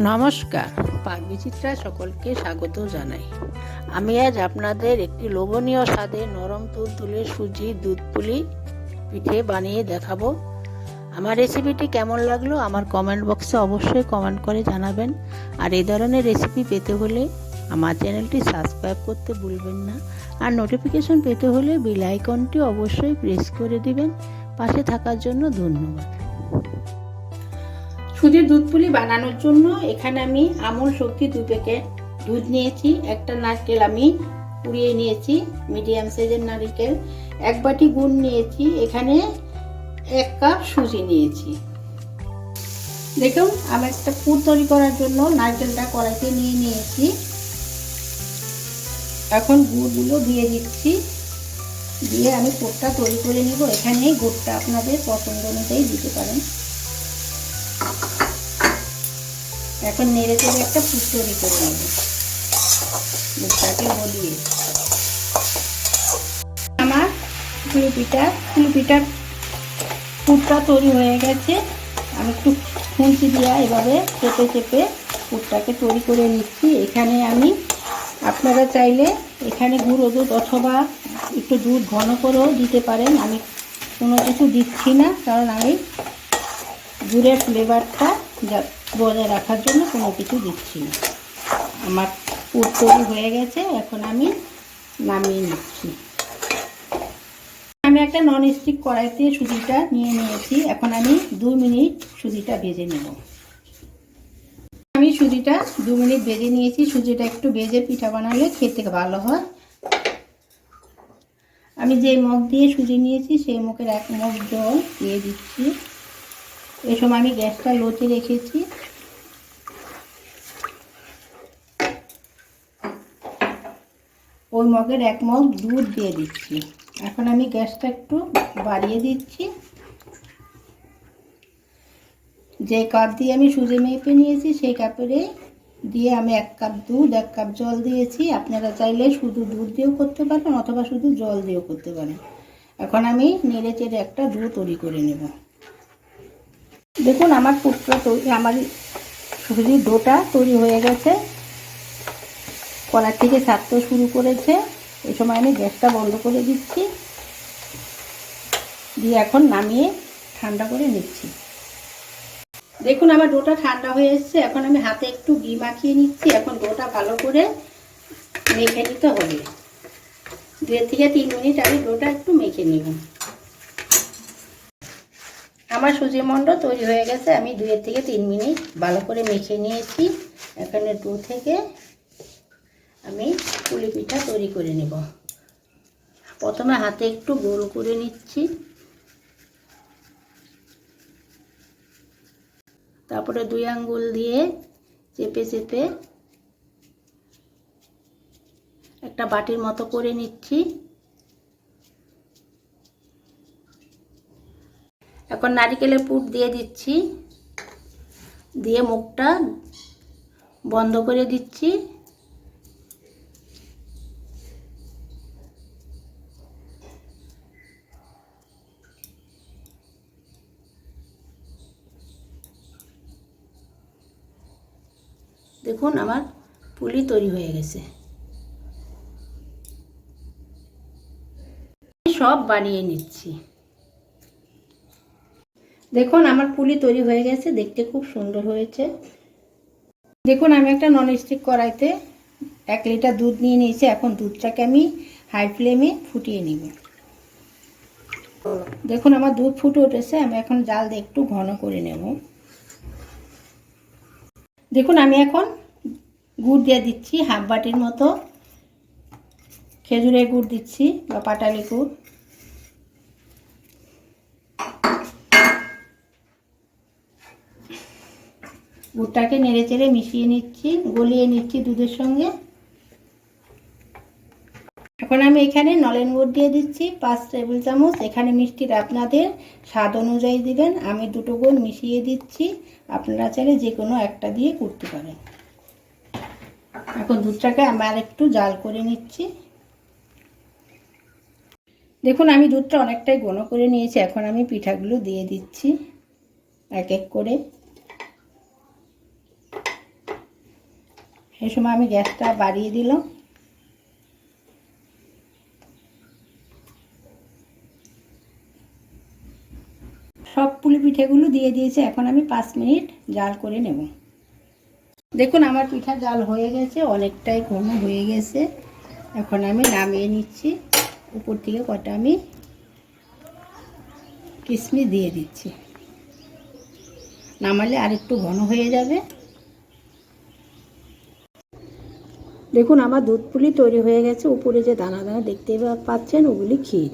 নমস্কার। পাক বিচিত্রা সকলকে স্বাগত জানাই। আমি আজ আপনাদের একটি লোভনীয় স্বাদে নরম তুল তুলে সুজি, দুধ পুলি পিঠে বানিয়ে দেখাবো। আমার রেসিপিটি কেমন লাগল আমার কমেন্ট বক্সে অবশ্যই কমেন্ট করে জানাবেন। আর এই ধরনের রেসিপি পেতে হলে আমার চ্যানেলটি সাবস্ক্রাইব করতে ভুলবেন না। আর নোটিফিকেশন পেতে হলে বেল আইকনটি অবশ্যই প্রেস করে দিবেন। পাশে থাকার জন্য ধন্যবাদ। সুজির দুধ পুলি বানানোর জন্য এখানে আমি আমুল শক্তি দু প্যাকেট দুধ নিয়েছি, একটা নারকেল আমি পুড়িয়ে নিয়েছি, মিডিয়াম সাইজের নারকেল, এক বাটি গুড় নিয়েছি, এখানে এক কাপ সুজি নিয়েছি। দেখুন, আমি একটা পুর তৈরি করার জন্য নারকেলটা কড়াইতে নিয়ে নিয়েছি। এখন গুড়গুলো দিয়ে দিচ্ছি। দিয়ে আমি পুরটা তৈরি করে নিব। এখানে গুড়টা আপনাদের পছন্দ অনুযায়ী দিতে পারেন। এখন নেড়ে চেড়ে একটা তৈরি করে নেব। দুধটাকে গলিয়ে আমার ফুলি পিঠা ফুলি পিঠার পুরটা তৈরি হয়ে গেছে। আমি একটু খুঁজি দিয়ে এভাবে চেপে চেপে পুরটাকে তৈরি করে নিচ্ছি। এখানে আমি আপনারা চাইলে এখানে গুঁড়ো দুধ অথবা একটু দুধ ঘন করেও দিতে পারেন। আমি কোনো কিছু দিচ্ছি না, কারণ আমি গুড়ের ফ্লেভারটা বজায় রাখার জন্য কোনো কিছু দিচ্ছি না। আমার পুর হয়ে গেছে, এখন আমি নামিয়ে নিচ্ছি। আমি একটা নন স্টিক কড়াইতে সুজিটা নিয়ে নিয়েছি, এখন আমি দু মিনিট সুজিটা ভেজে নেব। আমি সুজিটা দু মিনিট ভেজে নিয়েছি, সুজিটা একটু ভেজে পিঠা বানালে খেতে ভালো হয়। আমি যে মগ দিয়ে সুজি নিয়েছি, সেই মুখের এক মগ জল দিয়ে দিচ্ছি। সময় আমি গ্যাসটা লোতে রেখেছি। ওই মগের এক মগ দুধ দিয়ে দিচ্ছি। এখন আমি গ্যাসটা একটু বাড়িয়ে দিচ্ছি। যে কাপ দিয়ে আমি সুজি মেপে নিয়েছি, সেই কাপেরে দিয়ে আমি এক কাপ দুধ, এক কাপ জল দিয়েছি। আপনারা চাইলে শুধু দুধ দিয়েও করতে পারেন অথবা শুধু জল দিয়েও করতে পারেন। এখন আমি নেড়ে চেড়ে একটা দুধ তৈরি করে নেব। দেখুন, আমার পুটটা তৈরি, আমার সুজির ডোটা তৈরি হয়ে গেছে। কড়ার থেকে ছাড়তে শুরু করেছে। এই সময় আমি গ্যাসটা বন্ধ করে দিচ্ছি। দিয়ে এখন নামিয়ে ঠান্ডা করে নিচ্ছি। দেখুন, আমার ডোটা ঠান্ডা হয়ে এসছে। এখন আমি হাতে একটু ঘি মাখিয়ে নিচ্ছি। এখন ডোটা ভালো করে মেখে নিতে হবে। দুই থেকে তিন মিনিট আমি ডোটা একটু মেখে নেব। আমার সুজি মন্ড তৈরি হয়ে গেছে। আমি দুয়ের থেকে তিন মিনিট ভালো করে মেখে নিয়েছি। এখানে ডো থেকে আমি পুলি পিঠা তৈরি করে নেব। প্রথমে হাতে একটু গোল করে নিচ্ছি। তারপরে দুই আঙ্গুল দিয়ে চেপে চেপে একটা বাটির মতো করে নিচ্ছি। এখন নারিকেলের পুর দিয়ে দিচ্ছি। দিয়ে মুখটা বন্ধ করে দিচ্ছি। দেখুন আমার পুলি তৈরি হয়ে গেছে। সব বানিয়ে নিচ্ছি। দেখুন, আমার পুলি তৈরি হয়ে গেছে, দেখতে খুব সুন্দর হয়েছে। দেখুন, আমি একটা নন স্টিক কড়াইতে এক লিটার দুধ নিয়ে নিয়েছি, এখন দুধটাকে আমি হাই ফ্লেমে ফুটিয়ে নিব। দেখুন, আমার দুধ ফুটে উঠেছে, আমি এখন জাল দিয়ে একটু ঘন করে নেব। দেখুন, আমি এখন গুড় দিয়ে দিচ্ছি হাফ বাটির মতো খেজুরের গুড় দিচ্ছি বা পাটালি গুড়। গুড়টাকে নেড়ে চেড়ে মিশিয়ে নিচ্ছি, গলিয়ে নিচ্ছি দুধের সঙ্গে। এখন আমি এখানে নলেন গুড় দিয়ে দিচ্ছি, পাঁচ টেবিল চামচ। এখানে মিষ্টির আপনাদের স্বাদ অনুযায়ী দিবেন। আমি দুটো গুড় মিশিয়ে দিচ্ছি। আপনারা চাইলে যে কোনো একটা দিয়ে করতে পারেন। এখন দুধটাকে আমি একটু জাল করে নিচ্ছি। দেখুন, আমি দুধটা অনেকটাই ঘন করে নিয়েছি। এখন আমি পিঠাগুলো দিয়ে দিচ্ছি এক এক করে। এই সময় আমি গ্যাসটা বাড়িয়ে দিলাম। সব পুলি পিঠেগুলো দিয়ে দিয়েছি, এখন আমি পাঁচ মিনিট জাল করে নেব। দেখুন, আমার পিঠা জাল হয়ে গেছে, অনেকটাই ঘন হয়ে গেছে। এখন আমি নামিয়ে নিচ্ছি। উপর থেকে কটা আমি কিশমিশ দিয়ে দিচ্ছি। নামালে আর একটু ঘন হয়ে যাবে। দেখুন, আমার দুধ পুলি তৈরি হয়ে গেছে। উপরে যে দানা দানা দেখতে পাচ্ছেন, ওগুলি ক্ষীর।